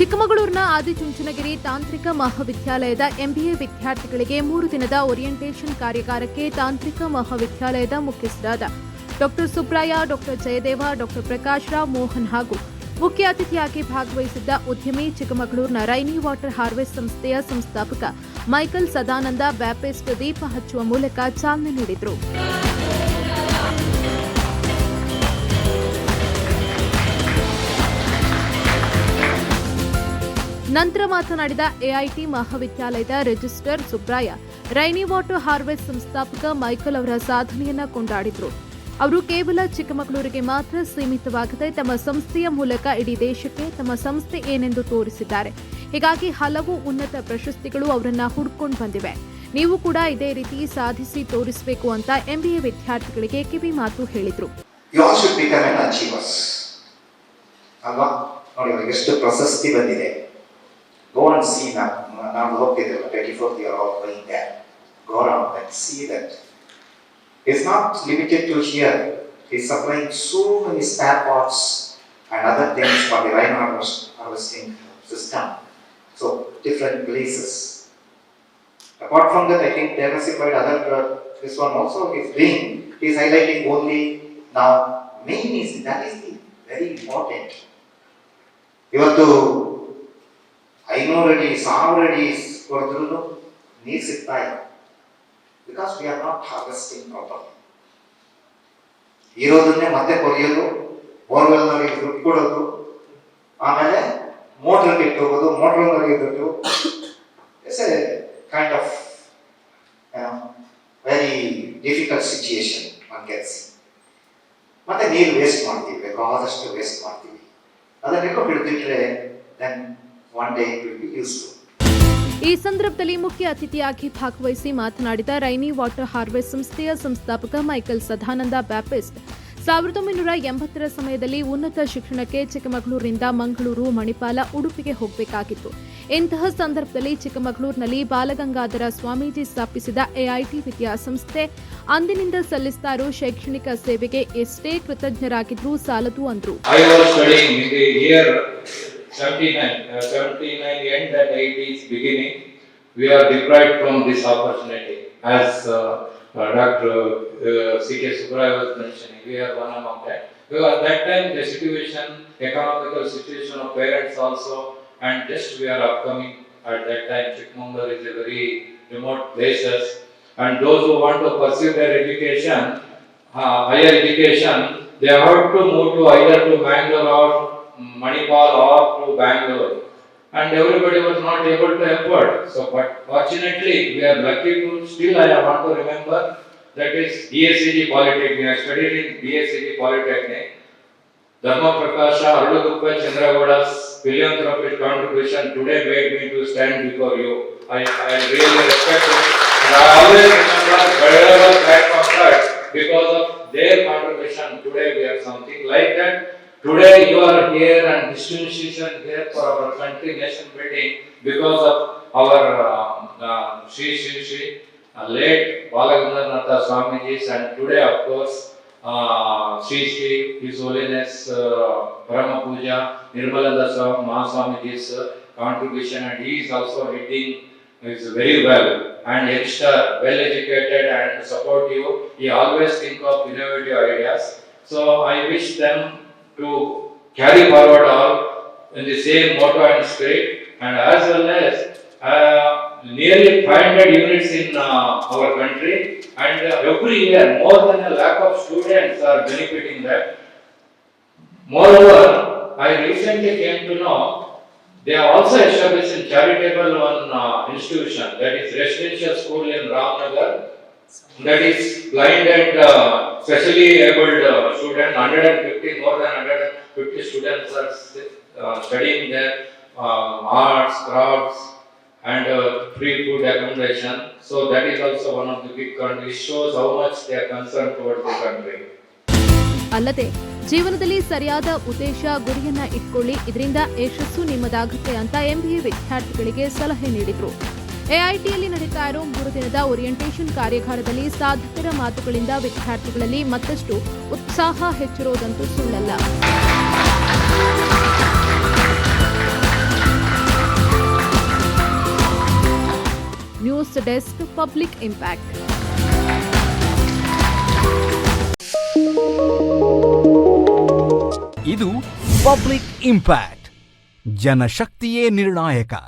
ಆದಿಚುಂಚನಗಿರಿ ತಾಂತ್ರಿಕ ಮಹಾವಿದ್ಯಾಲಯದ ಎಂಬಿಎ ವಿದ್ಯಾರ್ಥಿಗಳಿಗೆ ಮೂರು ದಿನದ ಓರಿಯೆಂಟೇಷನ್ ಕಾರ್ಯಾಗಾರಕ್ಕೆ ತಾಂತ್ರಿಕ ಮಹಾವಿದ್ಯಾಲಯದ ಮುಖ್ಯಸ್ಥರಾದ doctor Subraya, doctor Jayadeva, doctor Prakash Rao, Mohan ಹಾಗೂ ಮುಖ್ಯ ಅತಿಥಿಯಾಗಿ ಭಾಗವಹಿಸಿದ್ದ ಉದ್ಯಮಿ ಚಿಕ್ಕಮಗಳೂರಿನ ರೈನಿ ವಾಟರ್ ಹಾರ್ವೆಸ್ಟ್ ಸಂಸ್ಥೆಯ ಸಂಸ್ಥಾಪಕ ಮೈಕಲ್ ಸದಾನಂದ ಬ್ಯಾಪಿಸ್ಟ್ ದೀಪ ಹಚ್ಚುವ ಮೂಲಕ ಚಾಲನೆ ನೀಡಿದರು. ನಂತರ ಮಾತನಾಡಿದ ಎಐಟಿ ಮಹಾವಿದ್ಯಾಲಯದ register Subraya, rainy water harvest ಸಂಸ್ಥಾಪಕ ಮೈಕಲ್ ಅವರ ಸಾಧನೆಯನ್ನ ಕೊಂಡಾಡಿದರು. ಅವರು ಕೇವಲ ಚಿಕ್ಕಮಗಳೂರಿಗೆ ಮಾತ್ರ ಸೀಮಿತವಾಗದೆ ತಮ್ಮ ಸಂಸ್ಥೆಯ ಮೂಲಕ ಇಡೀ ದೇಶಕ್ಕೆ ತಮ್ಮ ಸಂಸ್ಥೆ ಏನೆಂದು ತೋರಿಸಿದ್ದಾರೆ. ಹೀಗಾಗಿ ಹಲವು ಉನ್ನತ ಪ್ರಶಸ್ತಿಗಳು ಅವರನ್ನ ಹುಡ್ಕೊಂಡು ಬಂದಿವೆ. ನೀವು ಕೂಡ ಇದೇ ರೀತಿ ಸಾಧಿಸಿ ತೋರಿಸಬೇಕು ಅಂತ ಎಂಬಿಎ ವಿದ್ಯಾರ್ಥಿಗಳಿಗೆ ಕಿವಿ ಮಾತು ಹೇಳಿದ್ರು. ಎಷ್ಟು ಪ್ರಶಸ್ತಿ ಬಂದಿದೆ. Go and see now. Namloke, the 24th year old going there. Go around and see that. It's not limited to here. He's supplying so many spare parts and other things for the vine harvesting system. So, different places. Apart from that, I think diversified other, this one also is doing. He's highlighting only now main is that is the very important. You have to ಐನೂರು ಅಡಿ ಸಾವಿರ ಅಡಿ ನೀರು ಸಿಗ್ತಾ ಇಲ್ಲ because we are not harvesting proper ಇರೋದನ್ನೇ ಮತ್ತೆ ಕೊರಿಯೋದು ಬೋರ್ವೆಲ್ನವರಿಗೆ ದುಡ್ಡು ಕೊಡೋದು, ಆಮೇಲೆ ಮೋಟ್ರಿಗೆ ಇಟ್ಟು ಹೋಗೋದು ಮೋಟ್ರ್ನವರಿಗೆ ದುಡ್ಡು it's a kind of very difficult situation one one ಮತ್ತೆ ನೀರು ವೇಸ್ಟ್ ಮಾಡ್ತೀವಿ, ಬೇಕಾದಷ್ಟು ವೇಸ್ಟ್ ಮಾಡ್ತೀವಿ. ಅದನ್ನೆಲ್ಲ ಬಿಡ್ತಿಟ್ರೆ ದೆನ್ ಈ ಸಂದರ್ಭದಲ್ಲಿ ಮುಖ್ಯ ಅತಿಥಿಯಾಗಿ ಭಾಗವಹಿಸಿ ಮಾತನಾಡಿದ ರೈನಿ ವಾಟರ್ ಹಾರ್ವೆಸ್ಟ್ ಸಂಸ್ಥೆಯ ಸಂಸ್ಥಾಪಕ ಮೈಕಲ್ ಸದಾನಂದ ಬ್ಯಾಪಿಸ್ಟ್ ಸಾವಿರದ ಒಂಬೈನೂರ ಎಂಬತ್ತರ ಸಮಯದಲ್ಲಿ ಉನ್ನತ ಶಿಕ್ಷಣಕ್ಕೆ ಚಿಕ್ಕಮಗಳೂರಿನಿಂದ ಮಂಗಳೂರು ಮಣಿಪಾಲ ಉಡುಪಿಗೆ ಹೋಗಬೇಕಾಗಿತ್ತು. ಇಂತಹ ಸಂದರ್ಭದಲ್ಲಿ ಚಿಕ್ಕಮಗಳೂರಿನಲ್ಲಿ ಬಾಲಗಂಗಾಧರ ಸ್ವಾಮೀಜಿ ಸ್ಥಾಪಿಸಿದ ಎಐಟಿ ವಿದ್ಯಾಸಂಸ್ಥೆ ಅಂದಿನಿಂದ ಸಲ್ಲಿಸ್ತಾ ಇರೋ ಶೈಕ್ಷಣಿಕ ಸೇವೆಗೆ ಎಷ್ಟೇ ಕೃತಜ್ಞರಾಗಿದ್ರೂ ಸಾಲದು ಅಂದ್ರು. I was studying in the year seventy-nine, uh, seventy-nine end and eighties beginning. We are deprived from this opportunity as uh, uh, Dr. Uh, C.K. Subraya was mentioning, we are one among that. Because at that time, the situation, economical situation of parents also, and just we are upcoming at that time, Chikmagalur is a very remote places. And those who want to pursue their education, uh, higher education, they have to move to either to Bangalore or Manipal or to Bangalore. And everybody was not able to afford. So, but fortunately, we are lucky to, still I want to remember, that is DSCG Polytechnic, I studied in DSCG Polytechnic. Dharma Prakasha, Aruluguppa Chandragowda's philanthropic contribution today made me to stand before you. I, I really respect it. And I always remember wherever platform that because of their contribution, today we have something like that. Today you are here and this institution here for our country nation building because of our uh, uh, Shri Shri Shri uh, late Balagandharnatha Swamiji and today of course uh, Shri His Holiness uh, Brahma Puja Nirmalanda Swami Mahaswamiji's uh, contribution and he is also heading is very well and youngster, well educated and supportive. He always think of innovative ideas. So I wish them to carry forward all in the same motto and spirit. And as well as uh, nearly 500 units in uh, our country. And uh, every year more than a lakh of students are benefiting that. Moreover, I recently came to know they are also established in charitable one uh, institution that is residential school in Ramnagar. That is blind and uh, specially abled uh, student, 150, more than 150 students are uh, studying there, uh, arts, crafts, and uh, free food accommodation. So that is also one of the big countries, shows how much they are concerned towards the country. ಅಲ್ಲದೆ ಜೀವನದಲ್ಲಿ ಸರಿಯಾದ ಉದ್ದೇಶ ಗುರಿಯನ್ನ ಇಟ್ಕೊಳ್ಳಿ ಇದರಿಂದ ಯಶಸ್ಸು ನಿಮ್ಮದಾಗುತ್ತೆ ಅಂತ MBA ವಿದ್ಯಾರ್ಥಿಗಳಿಗೆ ಸಲಹೆ ನೀಡಿದ್ರು ಎಐಟಿಯಲ್ಲಿ ನಡೀತಾ ಇರೋ ಮೂರು ದಿನದ ಓರಿಯೆಂಟೇಷನ್ ಕಾರ್ಯಾಗಾರದಲ್ಲಿ ಸಾಧಕರ ಮಾತುಗಳಿಂದ ವಿದ್ಯಾರ್ಥಿಗಳಲ್ಲಿ ಮತ್ತಷ್ಟು ಉತ್ಸಾಹ ಹೆಚ್ಚಿರುವುದಂತೂ ಸುಳ್ಳಲ್ಲ. News desk public impact. ಇದು ಪಬ್ಲಿಕ್ ಇಂಪ್ಯಾಕ್ಟ್. ಜನಶಕ್ತಿಯೇ ನಿರ್ಣಾಯಕ.